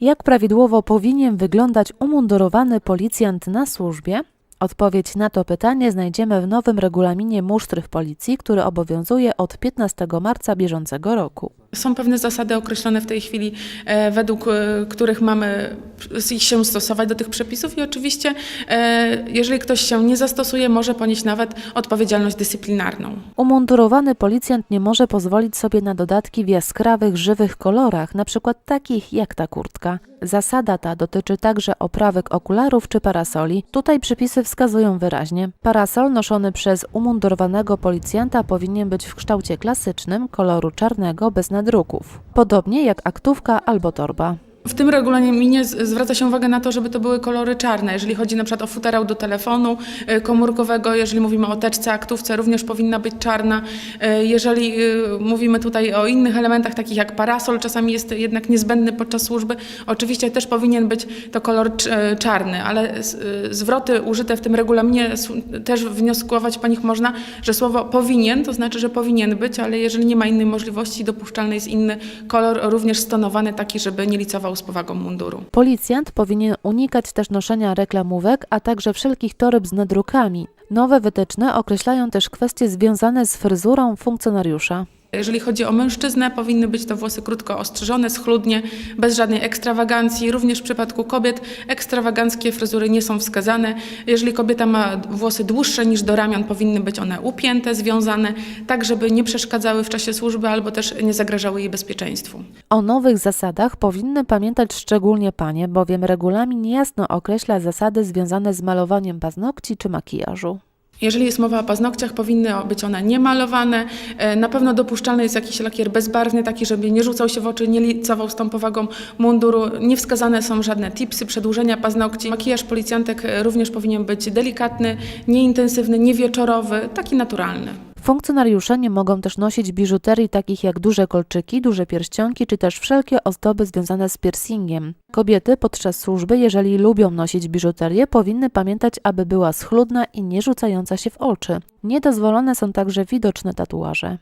Jak prawidłowo powinien wyglądać umundurowany policjant na służbie? Odpowiedź na to pytanie znajdziemy w nowym regulaminie musztr w policji, który obowiązuje od 15 marca bieżącego roku. Są pewne zasady określone w tej chwili, e, według e, których mamy się stosować do tych przepisów i oczywiście, e, jeżeli ktoś się nie zastosuje, może ponieść nawet odpowiedzialność dyscyplinarną. Umundurowany policjant nie może pozwolić sobie na dodatki w jaskrawych, żywych kolorach, na przykład takich jak ta kurtka. Zasada ta dotyczy także oprawek okularów czy parasoli. Tutaj przepisy wskazują wyraźnie. Parasol noszony przez umundurowanego policjanta powinien być w kształcie klasycznym, koloru czarnego, bez Podobnie jak aktówka albo torba. W tym regulaminie zwraca się uwagę na to, żeby to były kolory czarne. Jeżeli chodzi na przykład o futerał do telefonu e, komórkowego, jeżeli mówimy o teczce, aktówce, również powinna być czarna. E, Jeżeli e, mówimy tutaj o innych elementach, takich jak parasol, czasami jest jednak niezbędny podczas służby, oczywiście też powinien być to kolor cz- czarny, ale zwroty użyte w tym regulaminie też wnioskować po nich można, że słowo powinien, to znaczy, że powinien być, ale jeżeli nie ma innej możliwości, dopuszczalny jest inny kolor, również stonowany, taki, żeby nie licował z powagą munduru. Policjant powinien unikać też noszenia reklamówek, a także wszelkich toreb z nadrukami. Nowe wytyczne określają też kwestie związane z fryzurą funkcjonariusza. Jeżeli chodzi o mężczyznę, powinny być to włosy krótko ostrzyżone, schludnie, bez żadnej ekstrawagancji. Również w przypadku kobiet ekstrawaganckie fryzury nie są wskazane. Jeżeli kobieta ma włosy dłuższe niż do ramion, powinny być one upięte, związane, tak żeby nie przeszkadzały w czasie służby albo też nie zagrażały jej bezpieczeństwu. O nowych zasadach powinny pamiętać szczególnie panie, bowiem regulamin jasno określa zasady związane z malowaniem paznokci czy makijażu. Jeżeli jest mowa o paznokciach, powinny być one niemalowane. E, Na pewno dopuszczalny jest jakiś lakier bezbarwny, taki, żeby nie rzucał się w oczy, nie licował z tą powagą munduru. Nie wskazane są żadne tipsy przedłużenia paznokci. Makijaż policjantek również powinien być delikatny, nieintensywny, niewieczorowy, taki naturalny. Funkcjonariusze nie mogą też nosić biżuterii takich jak duże kolczyki, duże pierścionki czy też wszelkie ozdoby związane z piercingiem. Kobiety podczas służby, jeżeli lubią nosić biżuterię, powinny pamiętać, aby była schludna i nie rzucająca się w oczy. Niedozwolone są także widoczne tatuaże.